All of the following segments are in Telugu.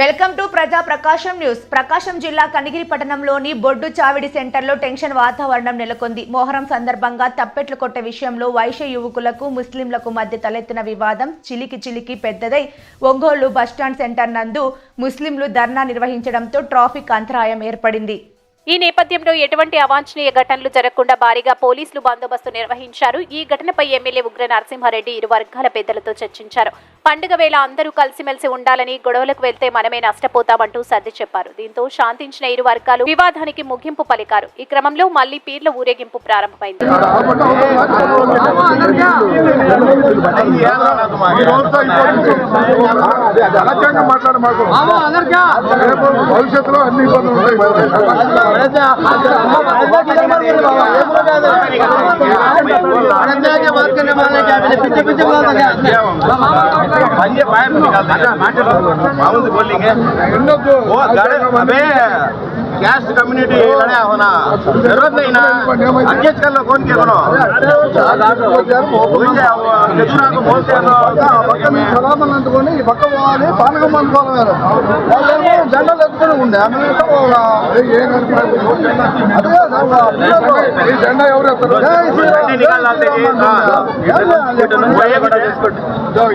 వెల్కమ్ టు ప్రజా ప్రకాశం న్యూస్. ప్రకాశం జిల్లా కనిగిరి పట్టణంలోని బొడ్డు చావిడి సెంటర్లో టెన్షన్ వాతావరణం నెలకొంది. మొహరం సందర్భంగా తప్పెట్లు కొట్టే విషయంలో వైశ్య యువకులకు ముస్లింలకు మధ్య తలెత్తిన వివాదం చిలికి చిలికి పెద్దదై ఒంగోలు బస్టాండ్ సెంటర్ నందు ముస్లింలు ధర్నా నిర్వహించడంతో ట్రాఫిక్ అంతరాయం ఏర్పడింది. ఈ నేపథ్యంలో ఎటువంటి అవాంఛనీయ ఘటనలు జరగకుండా భారీగా పోలీసులు బందోబస్తు నిర్వహించారు. ఈ ఘటనపై ఎమ్మెల్యే ఉగ్ర నరసింహారెడ్డి ఇరు వర్గాల పెద్దలతో చర్చించారు. పండుగ వేళ అందరూ కలిసిమెలిసి ఉండాలని గొడవలకు వెళ్తే మనమే నష్టపోతామంటూ సర్ది చెప్పారు. దీంతో శాంతించిన ఇరు వర్గాలు వివాదానికి ముగింపు పలికారు. ఈ క్రమంలో మళ్ళీ పీర్ల ఊరేగింపు ప్రారంభమైంది. అలాగే మాట్లాడమాకు భవిష్యత్తులో అన్ని ఇబ్బందులు ఉంటాయి మాట్లాడదు ಕ್ಯಾಸ್ಟ್ కమ్యూనిటీ ಕಡೆ ಅವನ ಇರೋದ್ನ ಅಂಬೇಡ್ಕರ್ ಕೋನ್ ಕೇಳೋಣ ಚಂದ್ರಾಗ ఈ పక్క పోవాలి పానకం అనుకోవాలి వాళ్ళేమో జెండాలు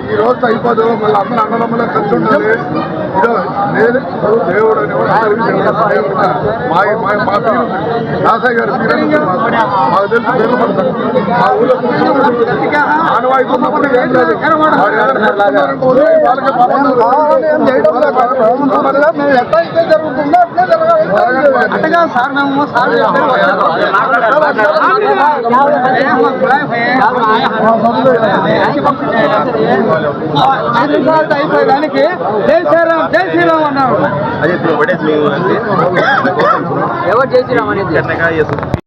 ఈ రోజు అయిపోదు మళ్ళీ అందరూ అన్నదమ్ములకు కలిసి ఉండాలి. నేను దేవుడు అని దేవుడు మా మా మా పేరు దాసయ్య గారు పేరు మాకు. తెలుసు మా ఊళ్ళో అట్టగా సార్ మేము సార్ అయిపోయేదానికి జై శ్రీరామ్ జై శ్రీరామ్ అన్నారు ఎవరు జై శ్రీరామ్ అనేది